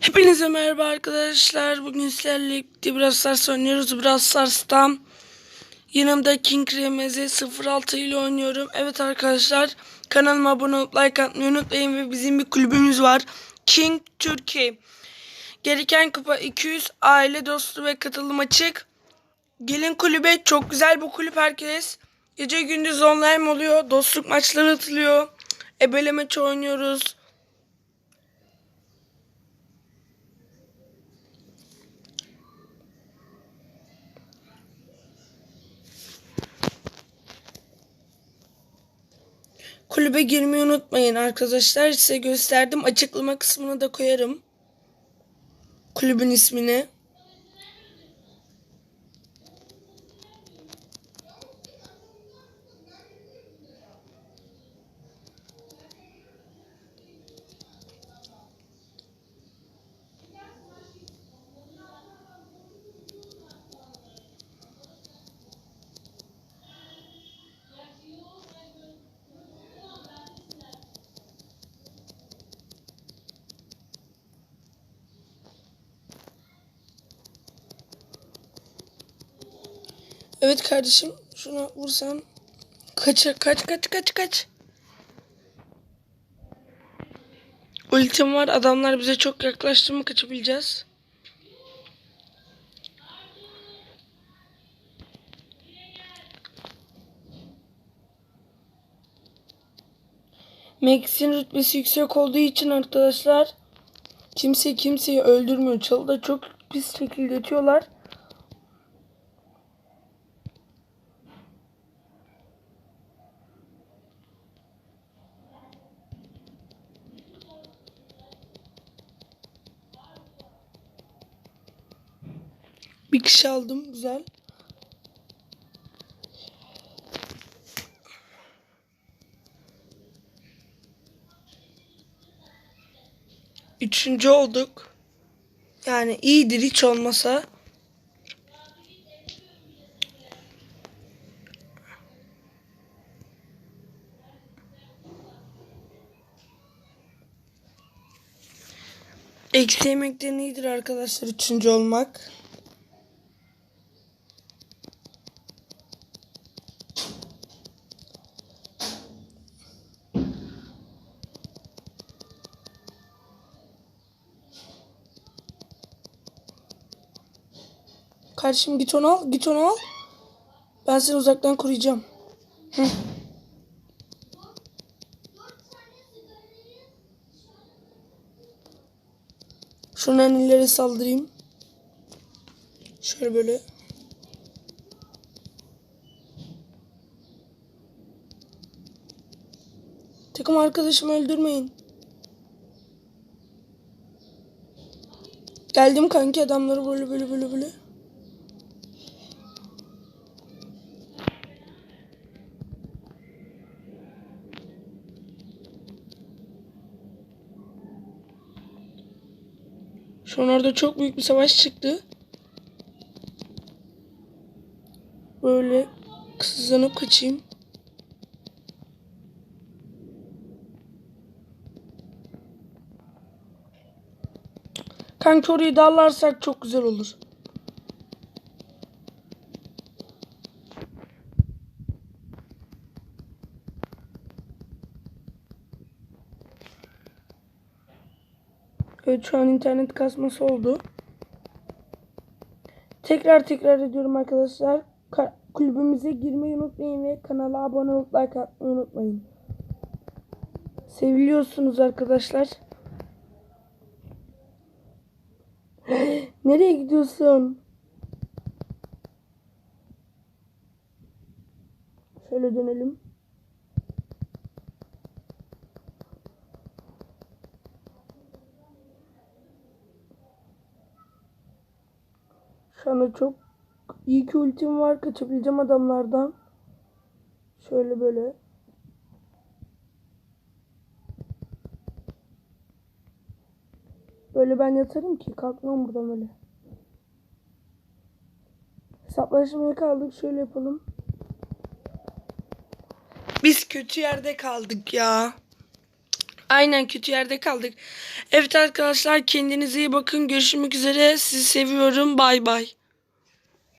Hepinize merhaba arkadaşlar. Bugün sizlerle birlikte Brawl Stars oynuyoruz. Brawl Stars'ta yanımda King Remezi 06 ile oynuyorum. Evet arkadaşlar kanalıma abone olup like atmayı unutmayın ve bizim bir kulübümüz var. King Türkiye. Gereken kupa 200 aile dostu ve katılım açık. Gelin kulübe çok güzel bu kulüp herkes. Gece gündüz online oluyor. Dostluk maçları atılıyor. Ebele maçı oynuyoruz. Kulübe girmeyi unutmayın arkadaşlar. Size gösterdim. Açıklama kısmına da koyarım. Kulübün ismini. Evet kardeşim. Şuna vursan. Kaç kaç kaç kaç kaç. Ultim var. Adamlar bize çok yaklaştı mı kaçabileceğiz. Max'in rütbesi yüksek olduğu için arkadaşlar kimse kimseyi öldürmüyor. Çalıda çok pis şekilde yatıyorlar. Bir kişi aldım. Güzel. Üçüncü olduk. Yani iyidir hiç olmasa. Eksi yemekten iyidir arkadaşlar üçüncü olmak. Kardeşim git onu al. Git onu al. Ben seni uzaktan koruyacağım. Hı. İleri saldırayım. Şöyle böyle. Takım arkadaşımı öldürmeyin. Geldim kanki adamları böyle böyle böyle böyle. Şu an orada çok büyük bir savaş çıktı. Böyle kısızlanıp kaçayım. Kanka orayı dallarsak çok güzel olur. Evet şu an internet kasması oldu. Tekrar tekrar ediyorum arkadaşlar. Ka- kulübümüze girmeyi unutmayın ve kanala abone olup like atmayı unutmayın. Seviliyorsunuz arkadaşlar. Nereye gidiyorsun? Şöyle dönelim. Şu anda çok iyi ki ultim var. Kaçabileceğim adamlardan. Şöyle böyle. Böyle ben yatarım ki kalkmam buradan öyle. Hesaplaşmaya kaldık. Şöyle yapalım. Biz kötü yerde kaldık ya. Aynen kötü yerde kaldık. Evet arkadaşlar kendinize iyi bakın. Görüşmek üzere. Sizi seviyorum. Bay bay.